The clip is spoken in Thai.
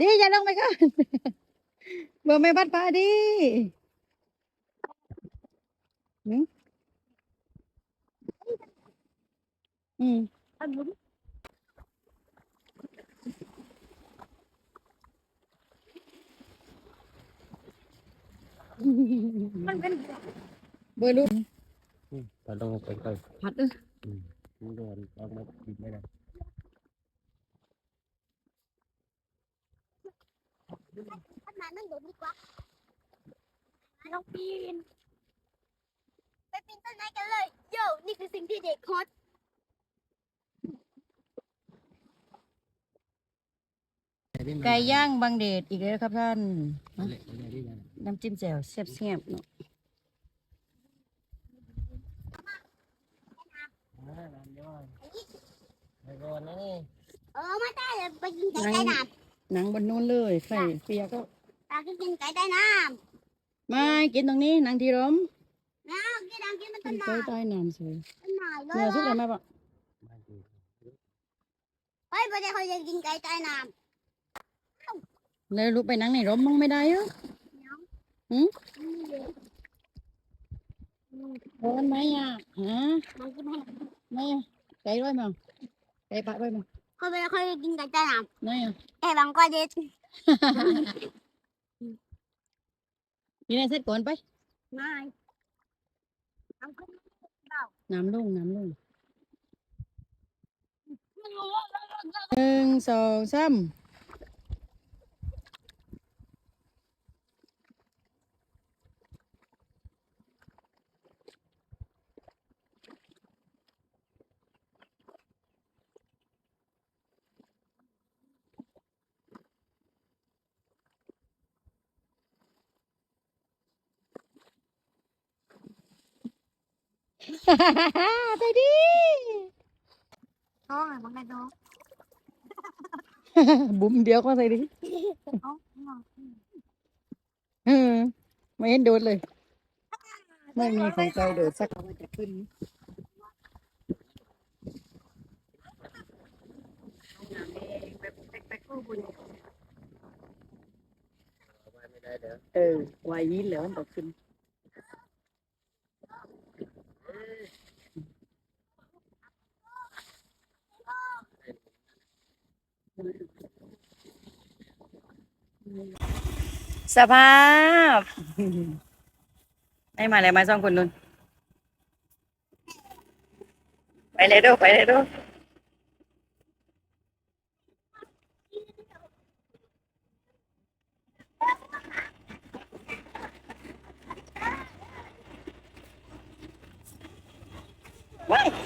ดีอย่าลงไปก่อนเบอร์ไม่บัดพาดีหืมอืมมันเป็นเบอร์ลูกตอนต้องไปก่อนพัดเออมันโดนออกมากินไม่ได้ ขนาดนั้นโดดดีกว่าลองปีนไปปีนต้นไม้กันเลยโย่นี่คือสิ่งที่เด็กฮอตไก่ย่างบางเดชอีกแล้วครับท่านเละไม่ได้ที่ยังน้ำจิ้มแจ่วแซ่บๆเนาะอ่าน้ำย้อยไปก่อนนะนี่เออไม่ได้เลยไปกินไก่ใต้น้ หนังบนนู้นเลยไข่เปียกก็ำตากินไก่ใต้น้ไม่กินตรงนี้หนังที่ร้มำน้ำกินน้ำกินมันกิต้นนไม้ไก่ใต้น้ำสวยต้นไม้เลเนื้อยสุกแล้วไหมปะบ้านกูเฮ้ยประเดี๋ยวเขาจะกินไก่ใต้น้แล้วลุกไปหนังในร่มมั้งไม่ได้เหรอำโดนไหมอะฮะมันกินไม่ไม่อะไก่ด้วยมั้งไก่ปะด้วยมั้ง เขาไปเขาจะกินไก่ใต้น้ไม่อะำไอ้บางก็เด็ดนี่นายเสร็จก่อนไป ไม่น้ำก็น้ำลงน้ำลงไม่รู้ว่าหนึ่งสองสาม ไปดิท้องอะมันไม่ท้องบุ๋มเดียวก็ใส่ดิท้องเออไม่เห็นโดดเลย ไม่มีของใจโดดสักมันจะขึ้นไม่ได้เดี๋ยวเออวายยินแล้วมันจะขึ้น สภาพ ไม่มาเลยมาสองคนนุ่นไปเลยดูไปเลยดูว้าย